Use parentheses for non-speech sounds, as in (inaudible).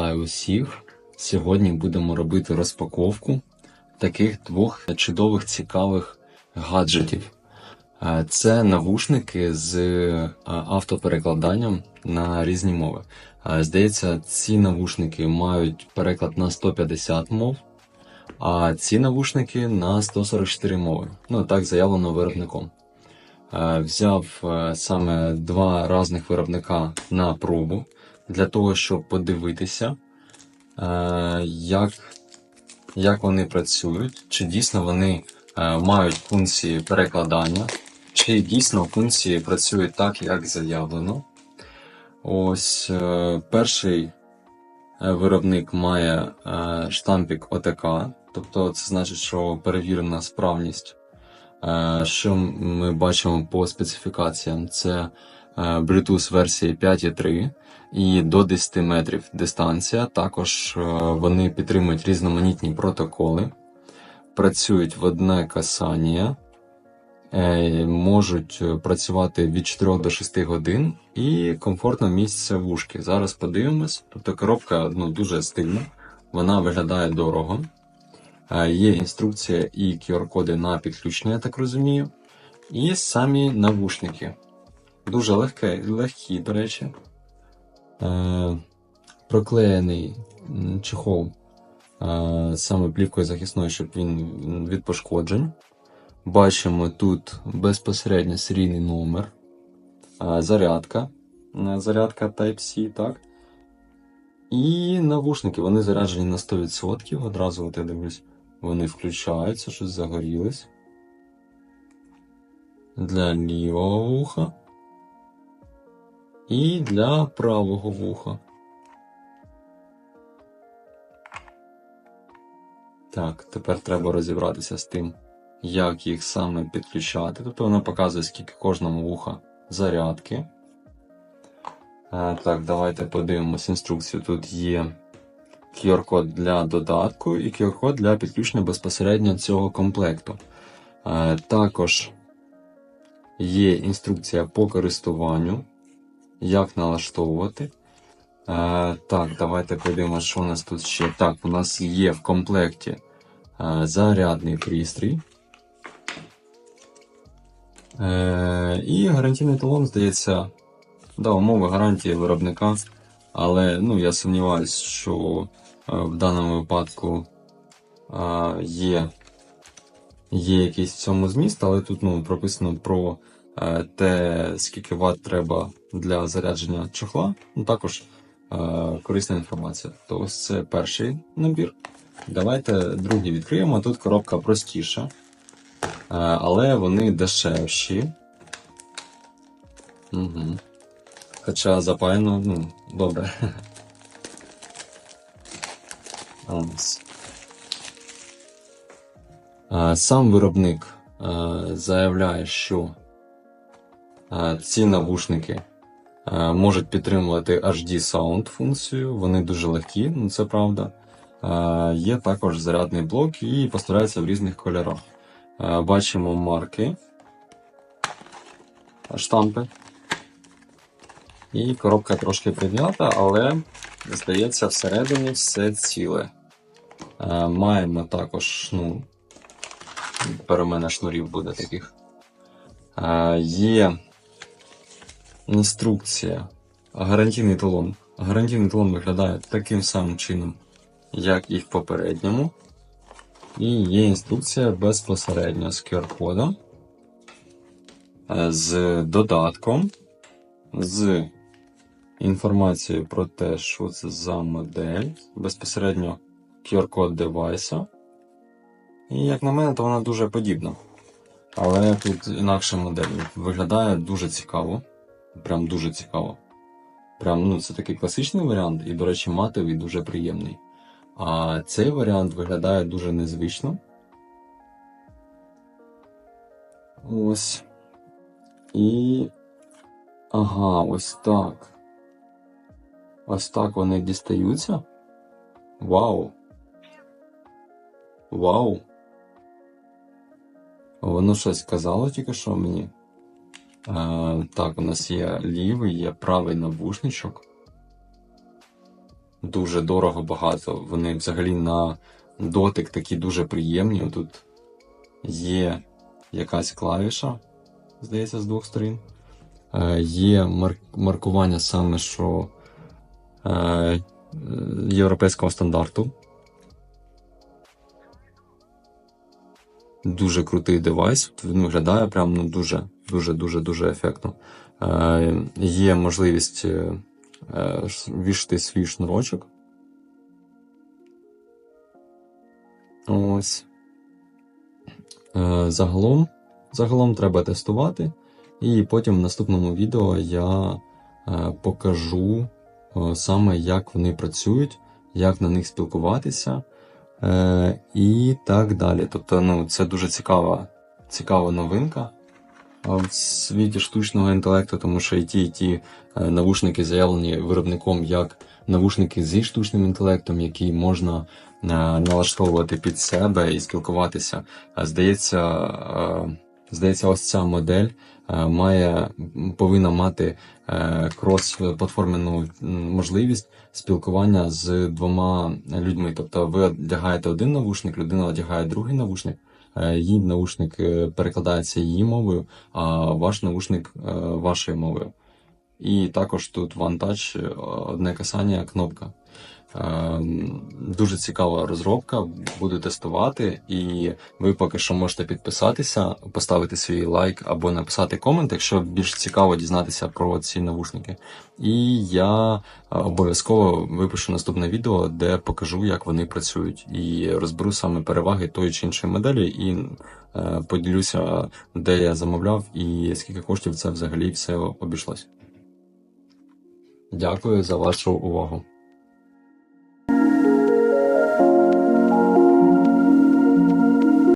Вітаю усіх! Сьогодні будемо робити розпаковку таких двох чудових цікавих гаджетів. Е, Це навушники з е, автоперекладанням на різні мови. Е, Здається, ці навушники мають переклад на 150 мов, а ці навушники на 144 мови. Ну так заявлено виробником. Взяв саме два різних виробника на пробу для того, щоб подивитися, е, як, як вони працюють, чи дійсно вони е, мають функції перекладання, чи дійсно функції працюють так, як заявлено. Ось е, перший виробник має штампік ОТК, тобто це значить, що перевірена справність. Що ми бачимо по специфікаціям? Це Bluetooth версії 5.3 і до 10 метрів дистанція. Також е, вони підтримують різноманітні протоколи, працюють в одне касання, е, можуть е, працювати від 4 до 6 годин і комфортно місце в ушки. Зараз подивимось. Тобто коробка ну, дуже стильна, вона виглядає дорого. Е, Є інструкція і QR-коди на підключення, я так розумію. І самі навушники. Дуже легке, легкі, до речі. Е, проклеєний чехол е, саме плівкою захисною, щоб він від пошкоджень. Бачимо тут безпосередньо серійний номер, е, зарядка. е, Зарядка Type-C, так. І навушники, вони заряджені на 100%. Одразу от я дивлюсь, вони включаються, щось загорілось. Для лівого вуха. І для правого вуха. Так, тепер треба розібратися з тим, як їх саме підключати. Тобто вона показує, скільки кожному вуха зарядки. Е, Так, давайте подивимось інструкцію. Тут є QR-код для додатку і QR-код для підключення безпосередньо цього комплекту. Е, Також є інструкція по користуванню, як налаштовувати. Е, Так, давайте подивимося, що у нас тут ще. Так, у нас є в комплекті е, зарядний пристрій. Е, І гарантійний талон, здається, да, умови гарантії виробника. Але ну, я сумніваюся, що в даному випадку є, є якийсь в цьому зміст, але тут ну, прописано про те, скільки ватт треба для зарядження чохла. Ну, також е, корисна інформація. То ось це перший набір. Давайте другий відкриємо. Тут коробка простіша, е, але вони дешевші. Угу. Хоча запаяно, ну, добре. (laughs) Сам виробник заявляє, що ці навушники можуть підтримувати HD Sound функцію, вони дуже легкі, ну це правда. Є також зарядний блок і поставляються в різних кольорах. Бачимо марки, штампи. І коробка трошки піднята, але здається, всередині все ціле. Е, маємо також ну, тепер мене шнурів буде таких. Е, є інструкція, гарантійний талон. Гарантійний талон виглядає таким самим чином, як і в попередньому. І є інструкція безпосередньо з QR-кодом, е, з додатком, з інформацією про те, що це за модель, безпосередньо QR-код девайса. І як на мене, то вона дуже подібна. Але тут інакша модель. Виглядає дуже цікаво. Прям дуже цікаво. Прям, ну, це такий класичний варіант, і, до речі, матовий дуже приємний. А цей варіант виглядає дуже незвично. Ось. І. Ага, ось так. Ось так вони дістаються. Вау. Вау. Воно щось казало тільки що мені. Так, у нас є лівий, є правий навушничок. дуже дорого багато. Вони взагалі на дотик такі дуже приємні. Тут є якась клавіша, здається, з двох сторін. Е, Є мар- маркування саме що е, європейського стандарту. Дуже крутий девайс. Він виглядає прям ну, дуже, дуже, дуже, ефектно. Е, є можливість е, е, вішати свій шнурочок. Ось. Загалом, загалом треба тестувати. І потім в наступному відео я покажу саме, як вони працюють, як на них спілкуватися і так далі. Тобто, ну, це дуже цікава, цікава новинка в світі штучного інтелекту, тому що і ті, і ті е, навушники заявлені виробником як навушники зі штучним інтелектом, які можна е, налаштовувати під себе і спілкуватися. Здається, е, здається, ось ця модель має повинна мати крос-платформену можливість спілкування з двома людьми. Тобто ви одягаєте один навушник, людина одягає другий навушник. Е, Її навушник е, перекладається її мовою, а ваш навушник е, вашою мовою. І також тут One одне касання, кнопка. Ем, Дуже цікава розробка, буду тестувати, і ви поки що можете підписатися, поставити свій лайк або написати комент, якщо більш цікаво дізнатися про ці навушники. І я е, обов'язково випишу наступне відео, де покажу, як вони працюють, і розберу саме переваги тої чи іншої моделі, і е, поділюся, де я замовляв і скільки коштів це взагалі все обійшлось. Дякую за вашу увагу.